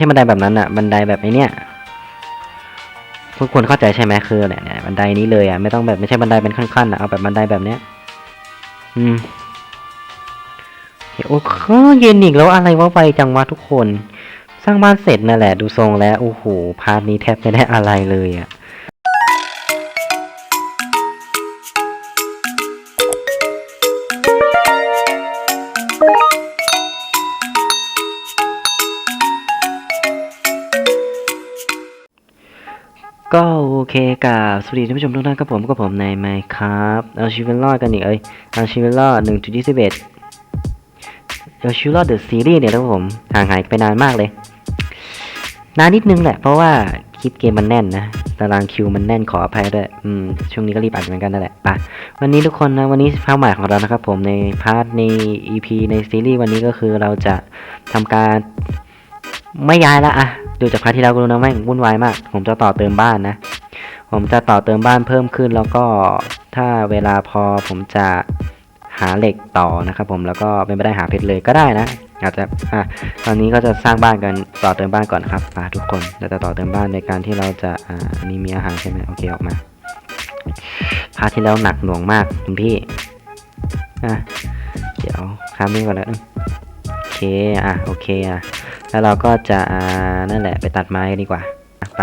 ช่บันไดแบบนั้นอะบันไดแบบไอ้เนี้ยทุกคนเข้าใจใช่ไหมคือเนี่ยเนี่ยบันไดนี้เลยอะไม่ต้องแบบไม่ใช่บันไดเป็นขั้นๆอะเอาแบบบันไดแบบเนี้ย อืมโอ้โหเย็นอีกแล้วอะไรวะไปจังวะทุกคน สร้างบ้านเสร็จนั่นแหละ ดูทรงแล้วโอ้โหพาร์ทนี้แทบไม่ได้อะไรเลยอะ เคกับสวัสดีท่านผู้ชมทุกท่านกับผมกับผมในไมค์ครับเอาชีวิตรอดกันอีกเอ้ยเอาชีวิตรอดหนึ่งจุดยี่สิบเอ็ดเอาชีวิตรอดเดอะซีรีส์เนี่ยนะผมห่างหายไปนานมากเลย นานนิดนึงแหละ เพราะว่าคลิปเกมมันแน่นนะตารางคิวมันแน่นขออภัยด้วยอืมช่วงนี้ก็รีบอัดเหมือนกันนั่นแหละไปวันนี้ทุกคนนะวันนี้เป้าหมายของเรานะครับผมในพาร์ทใน EP ในซีรีส์วันนี้ก็คือเราจะทำการไม่ย้ายละอะดูจากพาร์ทที่แล้วก็รู้นะแม่งวุ่นวายมาก ผมจะต่อเติมบ้านนะ ผมจะต่อเติมบ้านเพิ่มขึ้นแล้วก็ถ้าเวลาพอผมจะหาเหล็กต่อนะครับผมแล้วก็เป็นไปได้หาเพชรเลยก็ได้นะอาจจะอะตอนนี้ก็จะสร้างบ้านกันต่อเติมบ้านก่อนนะครับอ่าทุกคนเราจะต่อเติมบ้านในการที่เราจะอ่าอันนี้มีอาหารใช่ไหมโอเคออกมาพาที่แล้วหนักหน่วงมากคุณพี่อะเดี๋ยวข้ามนี้ก่อนแล้วโอเคอะโอเคอะแล้วเราก็จะอ่านั่นแหละไปตัดไม้ดีกว่าไป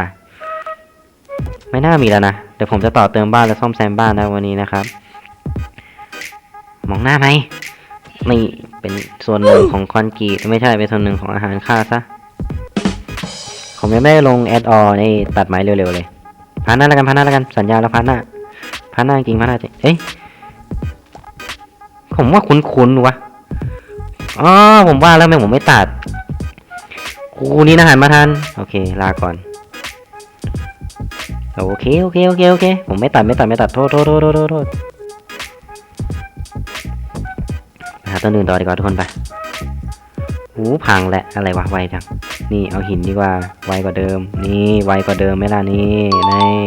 ไม่น่ามีแล้วนะ เดี๋ยวผมจะต่อเติมบ้านและซ่อมแซมบ้านนะวันนี้นะครับ มองหน้าไหมนี่เป็นส่วนหนึ่งของคอนกรีตไม่ใช่เป็นส่วนหนึ่งของอาหารค่าซะ ผมยังไม่ได้ลงแอดออในตัดไม้เร็วๆเลยพาหน้าแล้วกันพาหน้าแล้วกันสัญญาแล้วพาหน้าพาหน้าจริงพาหน้าจริงเอ้ยผมว่าคุ้นๆวะอ๋อผมว่าแล้วไมผมไม่ตัดกูนี่อาหารมาทันโอเค ลาก่อน โอเคโอเคโอเคโอเค ผมไม่ตัดไม่ตัดไม่ตัดโทษโทษโทษโทษโทษโทษไปหาต้นอื่นต่อดีกว่าทุกคนไปหูพังแหละอะไรวะไวจัง นี่เอาหินดีกว่า ไวกว่าเดิม นี่ไวกว่าเดิมไหมล่ะนี่นี่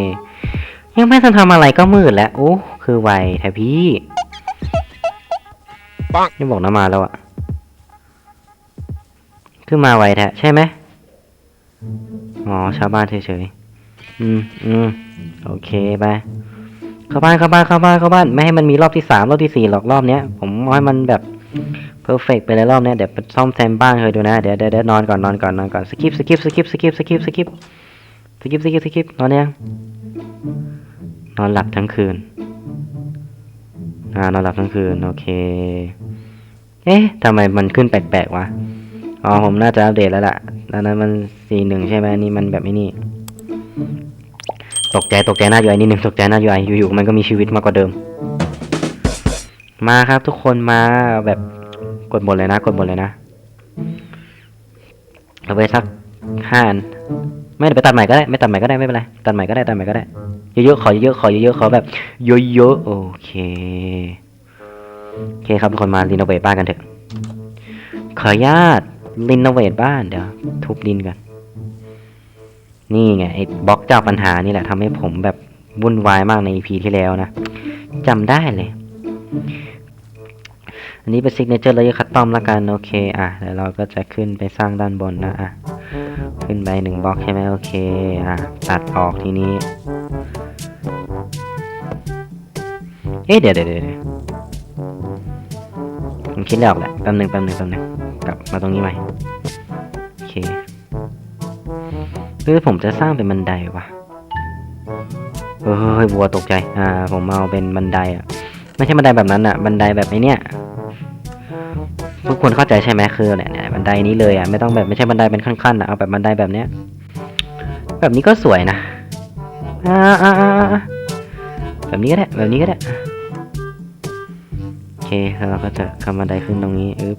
ยังไม่ทันทำอะไรก็มืดแล้วโอ้คือไวแท้พี่ปังนี่บอกน้ำมาแล้วอะคือมาไวแท้ใช่ไหมอ๋อชาวบ้านเฉยๆ อืมอืมโอเคไปเข้าบ้านเข้าบ้านเข้าบ้านเข้าบ้านไม่ให้มันมีรอบที่สามรอบที่สี่หรอกรอบเนี้ยผมเอาให้มันแบบเพอร์เฟกไปเลยรอบเนี้ยเดี๋ยวไปซ่อมแซมบ้านเคยดูนะเดี๋ยวเดี๋ยวเดี๋ยวนอนก่อนนอนก่อนนอนก่อนสกิปสกิปสกิปสกิปสกิปสกิปสกิปสกิปสกิปนอนยังนอนหลับทั้งคืนอ่านอนหลับทั้งคืนโอเค เอ๊ะทำไมมันขึ้นแปลกๆวะอ๋อผมน่าจะอัปเดตแล้วล่ะอันนั้นมันสี่หนึ่งใช่ไหมนี่มันแบบนี่ ตกใจตกใจหน้าอยู่ไอ้นิดนึงตกใจหน้าอยู่ไอ้อยู่ๆมันก็มีชีวิตมากกว่าเดิม มาครับทุกคนมาแบบกดหมดเลยนะ กดหมดเลยนะเอาไปสักห้านไม่ไปตัดใหม่ก็ได้ไม่ตัดใหม่ก็ได้ไม่เป็นไรตัดใหม่ก็ได้ตัดใหม่ก็ได้เยอะๆขอเยอะๆขอเยอะๆขอแบบเยอะๆโอเคโอเคครับทุกคนมารีโนเวทบ้านกันเถอะขออนุญาตรีโนเวทบ้านเดี๋ยวทุบดินกัน นี่ไงไอ้บล็อกเจ้าปัญหานี่แหละทำให้ผมแบบวุ่นวายมากใน EP ที่แล้วนะจำได้เลย อันนี้เป็นซิกเนเจอร์เลเยคัตตอมละกัน โอเค อะเดี๋ยวเราก็จะขึ้นไปสร้างด้านบนนะอะขึ้นไปหนึ่งบล็อกใช่ไหมโอเค อะ ตัดออกทีนี้ เอ๊ะเดี๋ยวเดี๋ยวเดี๋ยวผมคิดไม่ออกแหละแป๊บหนึ่งแป๊บหนึ่งแป๊บหนึ่งกลับมาตรงนี้ใหม่ รือผมจะสร้างเป็นบันไดวะเฮ้ยวัวตกใจ อ่า ผมเอาเป็นบันไดอะ ไม่ใช่บันไดแบบนั้นอะ บันไดแบบไอ้เนี้ยทุกคนเข้าใจใช่ไหมคือเนี่ยเนี่ยบันไดนี้เลยอะ ไม่ต้องแบบไม่ใช่บันไดเป็นขั้นๆอะ เอาแบบบันไดแบบเนี้ย แบบนี้ก็สวยนะ อ่าอ่าอ่าอ่าแบบนี้ก็ได้ แบบนี้ก็ได้ โอเคแล้วเราก็จะทำบันไดขึ้นตรงนี้ อึ๊บ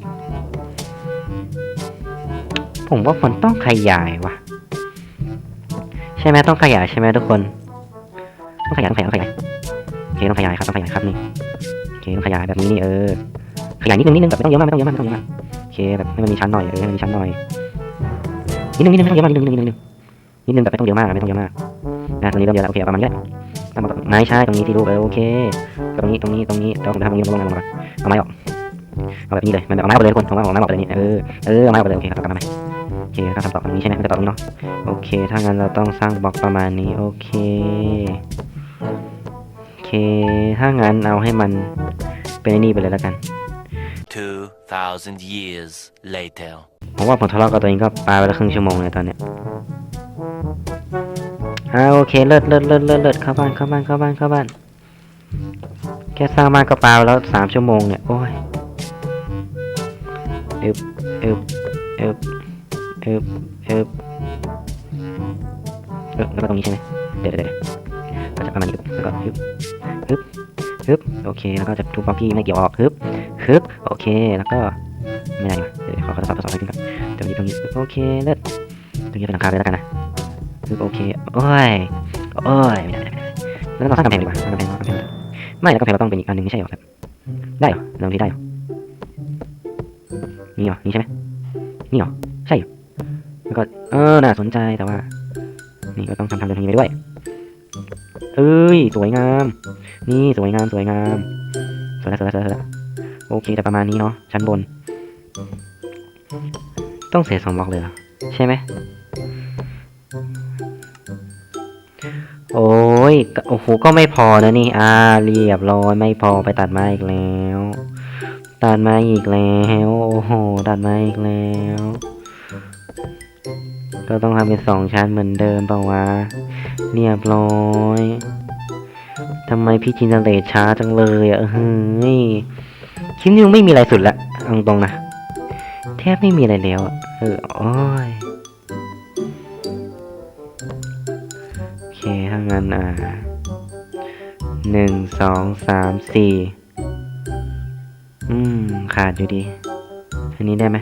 ผมว่ามันต้องขยายว่ะ ใช่ไหมต้องขยายใช่ไหมทุกคน ต้องขยายต้องขยายต้องขยายโอเคต้องขยายครับต้องขยายครับนี่โอเคต้องขยายแบบนี้นี่เออขยายนิดนึงนิดนึงแบบไม่ต้องเยอะมากไม่ต้องเยอะมากไม่ต้องเยอะมากโอเคแบบให้มันมีชั้นหน่อยเออให้มันมีชั้นหน่อยนิดนึงนิดนึงไม่ต้องเยอะมากนิดนึงนิดนึงนิดนึงนิดนึงแบบไม่ต้องเยอะมากไม่ต้องเยอะมากนะตรงนี้เริ่มเยอะแล้วโอเคเอประมาณนี้แหละตั้งมาไม้ใช่ตรงนี้ที่ลูกเออโอเคตรงนี้ตรงนี้ตรงนี้เดี๋ยวผมจะทำตรงนี้ลงมาลงมาเอาไม้ออกเอาแบบนี้เลยมันแบบเอาไม้ออกไปเลยทุกคนเอาไม้ออกไม้ออกไปเลยนี่เออเออเอาไม้ออกไปเลยโอเคครับกลับมาใหม่ เคก็ทำต่อตรงนี้ใช่ไหมก็จะต่อตรงนี้เนาะโอเค ถ้างั้นเราต้องสร้างบล็อกประมาณนี้โอเคโอเค ถ้างั้นเอาให้มันเป็นไอ้นี่ไปเลยแล้วกัน 2,000 years later. ผมว่าผมทะเลาะกับตัวเองก็ปาไปแล้วครึ่งชั่วโมงเลยตอนเนี้ยอ่าโอเคเลิศเลิศเลิศเลิศเลิศเข้าบ้านเข้าบ้านเข้าบ้านเข้าบ้าน แค่สร้างบ้านก็ปาไปแล้วสามชั่วโมงเนี่ย โอ้ยอึบอึบอึบ อึบอึบเอ๊ะแล้วก็ตรงนี้ใช่ไหมเดี๋ยวเดี๋ยวก็จะประมาณนี้แล้วก็ฮึบฮึบฮึบโอเค แล้วก็จะทุบบล็อกที่ไม่เกี่ยวออกฮึบฮึบโอเค แล้วก็ไม่ได้เดี๋ยวขอทดสอบทดสอบให้ขึ้นก่อนตรงนี้ตรงนี้โอเคเลิศตรงนี้เป็นหลังคาเลยแล้วกันนะคือโอเคโอ้ยโอ้ยไม่ได้ไม่ได้แล้วเราสร้างกำแพงดีกว่าสร้างกำแพงสร้างกำแพงไม่แล้วกำแพงเราต้องเป็นอีกอันหนึ่งไม่ใช่หรอครับได้เหรอลองที่ได้เหรอนี่เหรอนี่ใช่ไหมนี่เหรอ แล้วก็เออน่าสนใจแต่ว่า นี่ก็ต้องทำทางเดินทางนี้ไปด้วยเอ้ย สวยงาม นี่สวยงามสวยงามสวยแล้วสวยล้วสวยล้วสวยแล้วโอเคแต่ประมาณนี้เนาะชั้นบน ต้องเสียสองบล็อกเลยเหรอใช่ไหมโอ้ยโอ้โหก็ไม่พอนะนี่ อ่า เรียบร้อยไม่พอไปตัดไม้อีกแล้ว ตัดไม้อีกแล้ว โอ้โห ตัดไม้อีกแล้ว ก็ต้องทำเป็นสองชั้นเหมือนเดิมเปล่าวะเรียบร้อยทำไมพี่จินเนเรตช้าจังเลยอะเฮ้ยคลิปนี้ไม่มีอะไรสุดละเอาตรงๆนะ แทบไม่มีอะไรแล้วอะเออโอ้ยโอเคถ้างั้นอ่าหนึ่งสองสามสี่อืม ขาดอยู่ดี อันนี้ได้ไหม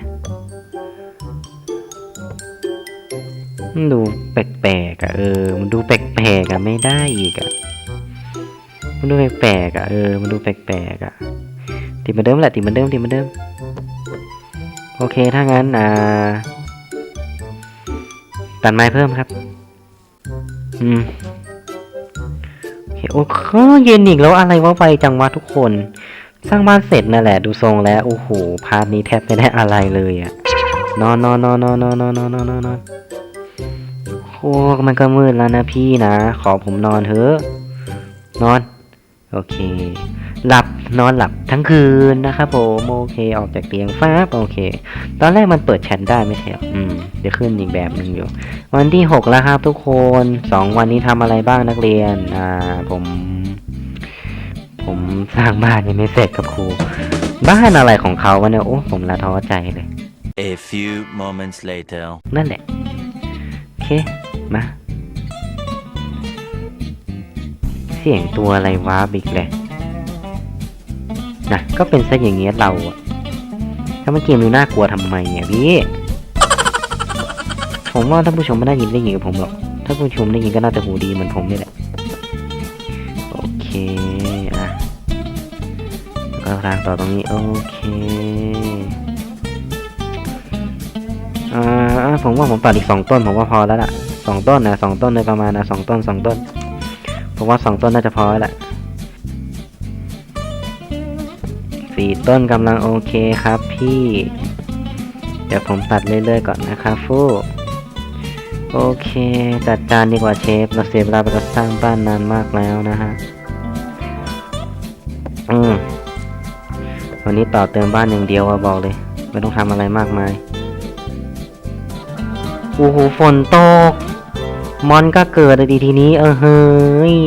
ดูแปลกๆอะเออ มันดูแปลกๆอะไม่ได้อีกอะ มันดูแปลกๆอะเออ มันดูแปลกๆอะติดเหมือนเดิมแหละติดเหมือนเดิมติดเหมือนเดิม โอเคถ้างั้นอ่า ตัดไม้เพิ่มครับ อืมโอเคโอ้โหเย็นอีกแล้วอะไรวะไวจังวะทุกคน สร้างบ้านเสร็จนั่นแหละ ดูทรงแล้วโอ้โหพาร์ทนี้แทบไม่ได้อะไรเลยอะนอนนอนนอนนอนนอนนอนนอนนอน นอนนอนโอ้มันก็มืดแล้วนะพี่นะ ขอผมนอนเถอะ นอน โอเค หลับนอนหลับทั้งคืนนะครับผมโอเค ออกจากเตียงฟ้าบโอเค ตอนแรกมันเปิดแชทได้ไม่ใช่เหรออืมเดี๋ยวขึ้นอีกแบบหนึ่งอยู่ วันที่หกแล้วครับทุกคนสองวันนี้ทำอะไรบ้างนักเรียน อ่า ผม ผมสร้างบ้านยังไม่เสร็จกับครู บ้านอะไรของเขาวะเนี่ยโอ้ผมละท้อใจเลย A few moments later. นั่นแหละ โอเค มาเสียงตัวอะไรวะบิ๊กเลยนะก็เป็นซะอย่างเงี้ยเราอะถ้ามันเกมดูน่ากลัวทำไมอะพี่ ผมว่าท่านผู้ชมไม่ได้ยินได้ยินกับผมหรอก ถ้าผู้ชมได้ยินก็น่าจะหูดีเหมือนผมนี่แหละ โอเคอะแล้วก็ทางต่อตรงนี้ โอเคอ่าผมว่าผมตัดอีกสองต้นผมว่าพอแล้วล่ะ สองต้นนะสองต้นโดยประมาณนะสองต้นสองต้นผมว่าสองต้นน่าจะพอแล้วล่ะสี่ต้นกำลังโอเคครับพี่ เดี๋ยวผมตัดเรื่อยๆก่อนนะครับฟูโอเค จัดจานดีกว่าเชฟเราเสียเวลาไปกับสร้างบ้านนานมากแล้วนะฮะอืมวันนี้ต่อเติมบ้านอย่างเดียวอะบอกเลย ไม่ต้องทำอะไรมากมายโอ้โหฝนตก มอนก็เกิดดีทีนี้ เออเฮ้ย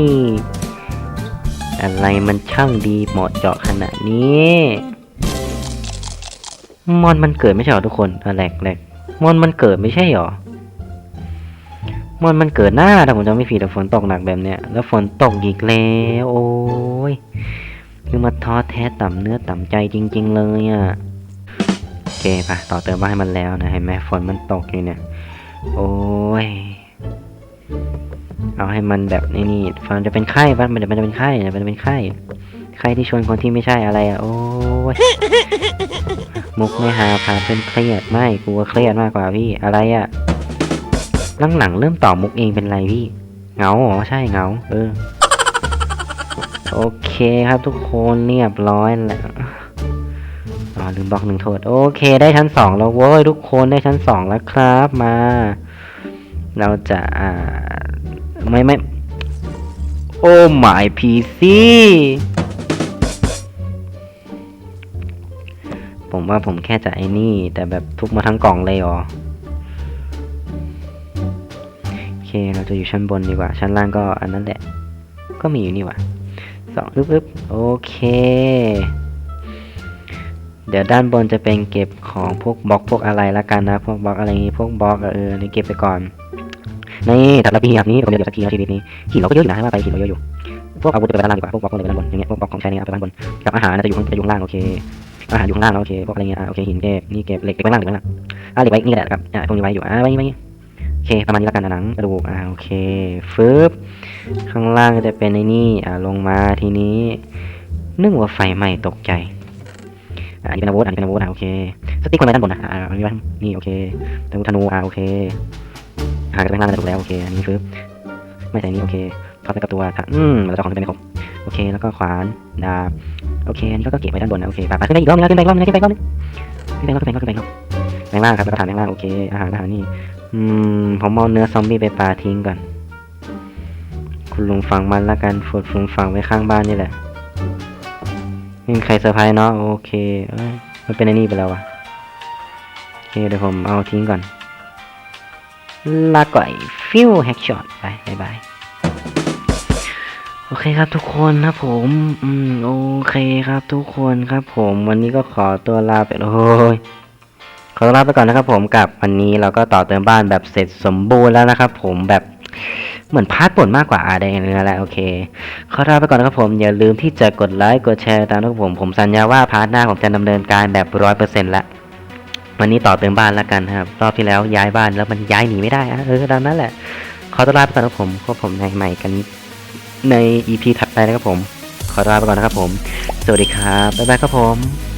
อะไรมันช่างดีเหมาะเจาะขนาดนี้มอนมันเกิดไม่ใช่หรอทุกคนอะแหลกแหลกมอนมันเกิดไม่ใช่หรอมอนมันเกิดหน้าแต่ผมจำไม่ผิดแต่ฝนตกหนักแบบเนี้ยแล้วฝนตกอีกแล้วโอ้ยคือมาท้อแท้ต่ำเนื้อต่ำใจจริง ๆ เลยอะ่ะโอเคปะต่อเติมบ้านให้มันแล้วนะเห็นไหมฝนมันตกอยู่เนี่ย โอ้ย เอาให้มันแบบนี่นี่ฟันจะเป็นไข้ปะมันจะมันจะเป็นไข้มันจะเป็นไข้ไข้ที่ชวนคนที่ไม่ใช่อะไรอะโอ้ยมุกไม่หาพาเป็นเครียดไม่กลัวเครียดมากกว่าพี่อะไรอะหลังๆเริ่มต่อมุกเองเป็นไรพี่เหงาเหรอใช่เหงา เออ โอเคครับทุกคนเรียบร้อยแล้วออ๋อลืมบล็อกหนึ่งโทษ โอเค ได้ชั้นสองแล้วเว้ยทุกคนได้ชั้นสองแล้วครับมา เราจะอ่า ไม่ไม่โอ้ my PC ผมว่าผมแค่จะไอ้นี่ แต่แบบทุบมาทั้งกล่องเลยเหรอ โอเค เราจะอยู่ชั้นบนดีกว่า ชั้นล่างก็อันนั้นแหละ ก็มีอยู่นี่ว่ะสองอึ๊บบโอเค เดี๋ยวด้านบนจะเป็นเก็บของพวกบล็อกพวกอะไรละกันนะ พวกบล็อกอะไรอย่างงี้พวกบล็อกเออนี่เก็บไปก่อน นี่ถัดระเบียบนี้ผมเดี๋ยวสักทีนชีวิตนี้หินเราก็เยอะอยู่นะให้ว่าไปหินเราเยอะอยู่พวกอาวุธจะไปด้านล่างดีกว่าพวกบล็อกก็เลยไปด้านบนอย่างเงี้ยพวกบล็อกของใช้เนี่ยเอาไปด้านบนกับอาหารน่าจะอยู่ข้างจะอยู่ข้างล่างโอเคอาหารอยู่ข้างล่างโอเคพวกอะไรเงี้ยโอเคหินเก็บนี่เก็บเหล็กเก็บไว้ล่างเหล็กไว้ล่างอะเหล็กไว้นี่แหละครับอะพวกนี้ไว้อยู่อะไว้นี่ไว้นี่โอเคประมาณนี้ละกันนะหนังกระดูกอะโอเคฟึบข้างล่างก็จะเป็นในนี่อะลงมาทีนี้นึกว่าไฟไหม้ตกใจอะอันนี้เป็นอาวุธอันนี้เป็นอาวุธอะโอเคสติ๊กคนไว้ด้านบนนะอะอันนี้ไว้นี่โอเคธนูธนูอะโอเค หากระแบงล่างน่าจะถูกแล้วโอเคอันนี้ฟึบไม่ใส่นี่โอเคทอดไปกับตัวอืมเราจะของที่เป็นไม่ครบโอเคแล้วก็ขวานดาบโอเคอันนี้ก็เก็บไว้ด้านบนนะโอเคไปขึ้นไปอีกรอบนึงขึ้นไปอีกรอบนึงขึ้นไปอีกรอบนึงขึ้นไปอีกรอบขึ้นไปอีกรอบขึ้นไปอีกรอบแรงล่างครับแล้วก็ฐานแรงล่างโอเคอาหารอาหารนี่อืมผมเอาเนื้อซอมบี้ไปปาทิ้งก่อนคุณลุงฝังมันละกันฝดลุงฝังไว้ข้างบ้านนี่แหละไม่มีใครเซอร์ไพรส์เนาะโอเคมันเป็นไอ้นี่ไปแล้ววะโอเคเดี๋ยวผมเอาทิ้งก่อน ลาก่อยฟิวแฮกช็อตไปบายบายโอเคครับทุกคนนะผมอืมโอเคครับทุกคนครับผมวันนี้ก็ขอตัวลาไปโอ้ยขอตัวลาไปก่อนนะครับผมกับวันนี้เราก็ต่อเติมบ้านแบบเสร็จสมบูรณ์แล้วนะครับผมแบบเหมือนพาร์ทป่นมากกว่าอะไรเงี้ยแหละโอเค ขอลาไปก่อนนะครับผม อย่าลืมที่จะกดไลค์กดแชร์ตามนะครับผม ผมสัญญาว่าพาร์ทหน้าผมจะดำเนินการแบบร้อยเปอร์เซ็นต์ละ วันนี้ต่อเติมบ้านแล้วกันครับ รอบที่แล้วย้ายบ้านแล้วมันย้ายหนีไม่ได้อะเออตามนั้นแหละ ขอตลาไปก่อนนะครับผมพบผมในใหม่กันใน EP ถัดไปนะครับผม ขอตลาไปก่อนนะครับผม สวัสดีครับ บ๊ายบายครับผม